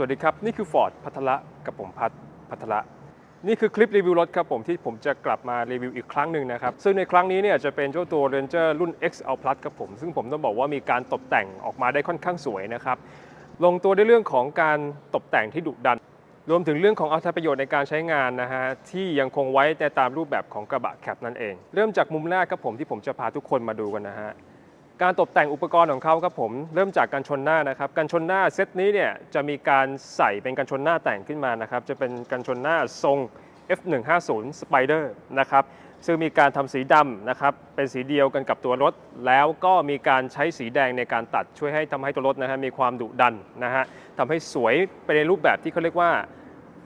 วัสดีครับ นี่คือ Ford พัทละกับผมพัทพัทละนี่คือคลิปรีวิวรถครับผมที่ผมจะกลับมารีวิวอีกครั้งหนึ่งนะครับ ซึ่งในครั้งนี้เนี่ยจะเป็นเจ้าตัว Ranger รุ่น XL Plus ครับผม ซึ่งผมต้องบอกว่ามีการตกแต่งออกมาได้ค่อนข้างสวยนะครับ ลงตัวในเรื่องของการตกแต่งที่ดุดัน รวมถึงเรื่องของเอาประโยชน์ในการใช้งานนะฮะที่ยังคงไว้ในตามรูปแบบของกระบะแคปนั่นเอง เริ่มจากมุมแรกครับผมที่ผมจะพาทุกคนมาดูกันนะฮะ การตกแต่งอุปกรณ์ของเขาครับผมเริ่มจากการชนหน้านะครับการชนหน้าเซตนี้เนี่ยจะมีการใส่เป็นการชนหน้าแต่งขึ้นมานะครับจะเป็นการชนหน้าทรง F150 Spider นะครับซึ่งมีการทำสีดำนะครับเป็นสีเดียวกันกับตัวรถ แล้วก็มีการใช้สีแดงในการตัดช่วยให้ทำให้ตัวรถนะฮะมีความดุดันนะฮะทำให้สวยไปในรูปแบบที่เขาเรียกว่า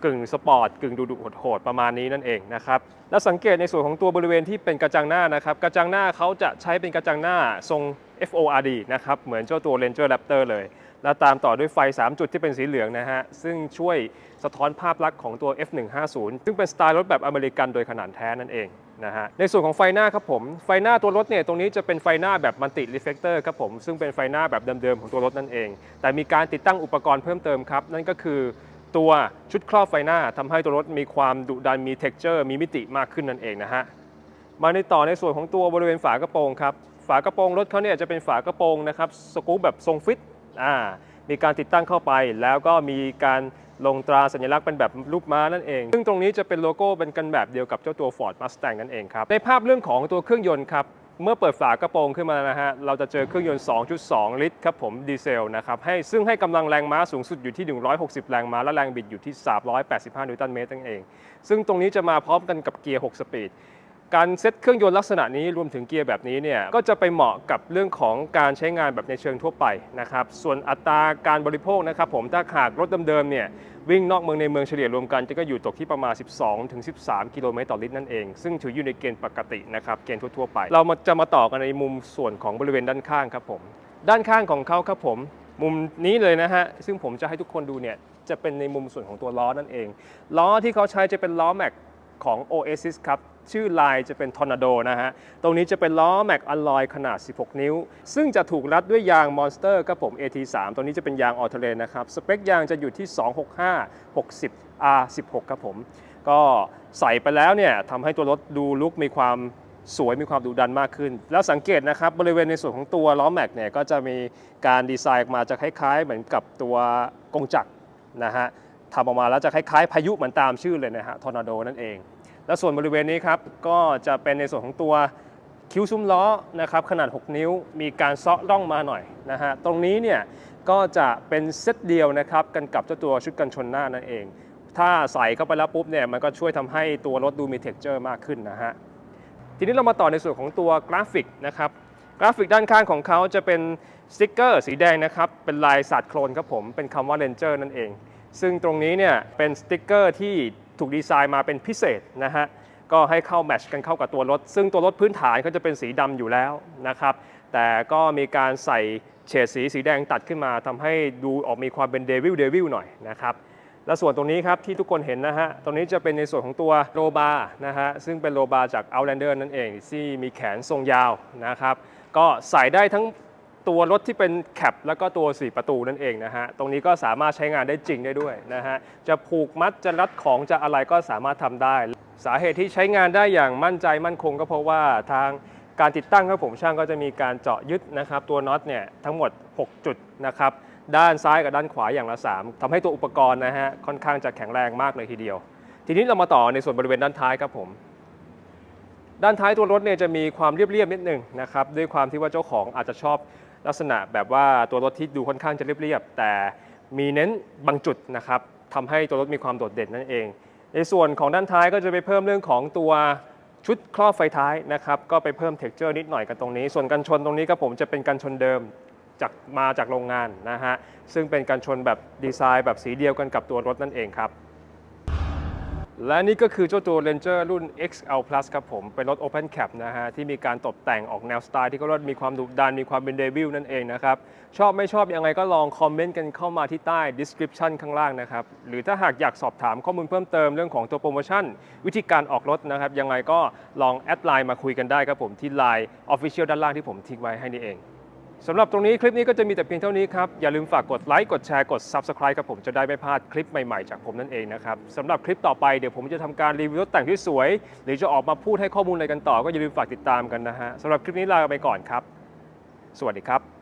กึ่งสปอร์ตกึ่งดุดุโหดๆประมาณนี้นั่นเองนะครับแล้วสังเกตในส่วนของตัวบริเวณที่เป็นกระจังหน้านะครับกระจังหน้าเขาจะใช้เป็นกระจังหน้าทรง FORD นะครับ เหมือนเจ้าตัว Ranger Raptor เลย แล้วตามต่อด้วยไฟ 3 จุดที่เป็นสีเหลืองนะฮะ ซึ่งช่วยสะท้อนภาพลักษณ์ของตัว F150 ซึ่งเป็นสไตล์รถแบบอเมริกันโดยขนาดแท้นั่นเองนะฮะ ในส่วนของไฟหน้าครับผม ไฟหน้าตัวรถเนี่ยตรงนี้จะเป็นไฟหน้าแบบมัลติรีเฟกเตอร์ครับผม ซึ่งเป็นไฟหน้าแบบเดิมๆของตัวรถนั่นเอง แต่มีการติดตั้งอุปกรณ์เพิ่มเติมครับ นั่นก็คือตัวชุดครอบไฟหน้าทำให้ตัวรถมีความดุดันมี t e x t อร์มีมิติมากขึ้นนั่นเองนะฮะ มาในต่อในส่วนของตัวบริเวณฝากระโปรงครับ ฝากระโปรงรถเขาเนี่ยจะเป็นฝากระโปรงนะครับสกรูปแบบทรงฟิตอ่ามีการติดตั้งเข้าไป แล้วก็มีการลงตราสัญลักษณ์เป็นแบบรูปม้านั่นเอง ซึ่งตรงนี้จะเป็นโลโก้เป็นกันแบบเดียวกับเจ้าตัว Ford Mustang นั่นเองครับ ในภาพเรื่องของตัวเครื่องยนต์ครับ เมื่อเปิดฝากระโปรงขึ้นมานะฮะ เราจะเจอเครื่องยนต์ 2.2 ลิตรครับผมดีเซลนะครับ ให้ซึ่งให้กำลังแรงม้าสูงสุดอยู่ที่ 160 แรงม้า และแรงบิดอยู่ที่ 385 นิวตันเมตรนั่นเอง ซึ่งตรงนี้จะมาพร้อมกันกับเกียร์ 6 สปีด การเซ็ตเครื่องยนต์ลักษณะนี้รวมถึงเกียร์แบบนี้เนี่ยก็จะไปเหมาะกับเรื่องของการใช้งานแบบในเชิงทั่วไปนะครับส่วนอัตราการบริโภคนะครับผมถ้าหากรถเดิมๆเนี่ยวิ่งนอกเมืองในเมืองเฉลี่ยรวมกันจะก็อยู่ตกที่ประมาณ 12 ถึง 13 กิโลเมตรต่อลิตรนั่นเอง ซึ่งถืออยู่ในเกณฑ์ปกตินะครับเกณฑ์ทั่วๆไป เรามาจะมาต่อกันในมุมส่วนของบริเวณด้านข้างครับผมด้านข้างของเขาครับผมมุมนี้เลยนะฮะ ซึ่งผมจะให้ทุกคนดูเนี่ย จะเป็นในมุมส่วนของตัวล้อนั่นเอง ล้อที่เขาใช้จะเป็นล้อแม็กของ Oasis ครับ ชื่อลายจะเป็น Tornado นะฮะ ตรงนี้จะเป็นล้อแม็กอ l ลอยขนาด 16 นิ้ว ซึ่งจะถูกรัดด้วยยาง Monster ครับผม AT3 ตรงนี้จะเป็นยางออเทเลนนะครับ สเปคยางจะอยู่ที่ 265 60 R16 ครับผม ก็ใส่ไปแล้วเนี่ยทำให้ตัวรถดูลุกมีความสวยมีความดุดันมากขึ้น แล้วสังเกตนะครับบริเวณในส่วนของตัวล้อแม็กเนี่ยก็จะมีการดีไซน์ออกมาจะคล้าย ๆ เหมือนกับตัวกงจักรนะฮะทำออกมาแล้วจะคล้ายๆ พายุเหมือนตามชื่อเลยนะฮะทอร์นาโดนั่นเอง และส่วนบริเวณนี้ครับก็จะเป็นในส่วนของตัวคิ้วซุ้มล้อนะครับขนาด 6 นิ้วมีการเซาะร่องมาหน่อยนะฮะตรงนี้เนี่ยก็จะเป็นเซตเดียวนะครับกันกับเจ้าตัวชุดกันชนหน้านั่นเอง ถ้าใส่เข้าไปแล้วปุ๊บเนี่ยมันก็ช่วยทำให้ตัวรถดูมีเท็กเจอร์มากขึ้นนะฮะทีนี้เรามาต่อในส่วนของตัวกราฟิกนะครับกราฟิกด้านข้างของเขาจะเป็นสติกเกอร์สีแดงนะครับเป็นลายสัตว์โคลนครับผมเป็นคำว่า Ranger นั่นเอง ซึ่งตรงนี้เนี่ยเป็นสติกเกอร์ที่ ถูกดีไซน์มาเป็นพิเศษนะฮะก็ให้เข้าแมทช์กันเข้ากับตัวรถ ซึ่งตัวรถพื้นฐานเขาจะเป็นสีดำอยู่แล้วนะครับแต่ก็มีการใส่เฉดสีสีแดงตัดขึ้นมาทำให้ดูออกมีความเป็นเดวิลเดวิลหน่อยนะครับและส่วนตรงนี้ครับที่ทุกคนเห็นนะฮะตรงนี้จะเป็นในส่วนของตัวโรบาร์นะฮะซึ่งเป็นโรบาร์จาก Outlander นั่นเองที่มีแขนทรงยาวนะครับก็ใส่ได้ทั้ง ตัวรถที่เป็นแคปแล้วก็ตัว 4 ประตูนั่นเองนะฮะ ตรงนี้ก็สามารถใช้งานได้จริงได้ด้วยนะฮะ จะผูกมัดจะรัดของจะอะไรก็สามารถทำได้ สาเหตุที่ใช้งานได้อย่างมั่นใจมั่นคงก็เพราะว่าทางการติดตั้งครับผมช่างก็จะมีการเจาะยึดนะครับตัวน็อตเนี่ยทั้งหมด 6 จุดนะครับด้านซ้ายกับด้านขวาอย่างละ 3ทำให้ตัวอุปกรณ์นะฮะค่อนข้างจะแข็งแรงมากเลยทีเดียว ทีนี้เรามาต่อในส่วนบริเวณด้านท้ายครับผมด้านท้ายตัวรถเนี่ยจะมีความเรียบๆนิดหนึ่งนะครับด้วยความที่ว่าเจ้าของอาจจะชอบ ลักษณะแบบว่าตัวรถที่ดูค่อนข้างจะเรียบๆแต่มีเน้นบางจุดนะครับทำให้ตัวรถมีความโดดเด่นนั่นเอง ในส่วนของด้านท้ายก็จะไปเพิ่มเรื่องของตัวชุดครอบไฟท้ายนะครับก็ไปเพิ่มเท็กเจอร์นิดหน่อยกันตรงนี้ ส่วนกันชนตรงนี้ครับผมจะเป็นกันชนเดิมจากมาจากโรงงานนะฮะซึ่งเป็นกันชนแบบดีไซน์แบบสีเดียวกันกับตัวรถนั่นเองครับ และนี่ก็คือเจ้าตัว Ranger รุ่น XL Plus ครับผม เป็นรถ Open Cap นะฮะ ที่มีการตกแต่งออกแนวสไตล์ที่ก็รถมีความดุดัน มีความเป็นเดวิลนั่นเองนะครับ ชอบไม่ชอบยังไงก็ลองคอมเมนต์กันเข้ามาที่ใต้ description ข้างล่างนะครับ หรือถ้าหากอยากสอบถามข้อมูลเพิ่มเติมเรื่องของตัวโปรโมชั่น วิธีการออกรถนะครับ ยังไงก็ลองแอดไลน์มาคุยกันได้ครับผมที่ Line Official ด้านล่างที่ผมทิ้งไว้ให้นี่เอง สำหรับตรงนี้คลิปนี้ก็จะมีแต่เพียงเท่านี้ครับ อย่าลืมฝากกดไลค์กดแชร์กด Subscribe กับผมจะได้ไม่พลาดคลิปใหม่ๆ จากผมนั่นเองนะครับสำหรับคลิปต่อไปเดี๋ยวผมจะทำการรีวิวรถแต่งที่สวย หรือจะออกมาพูดให้ข้อมูลอะไรกันต่อ ก็อย่าลืมฝากติดตามกันนะฮะสำหรับคลิปนี้ลาไปก่อนครับ สวัสดีครับ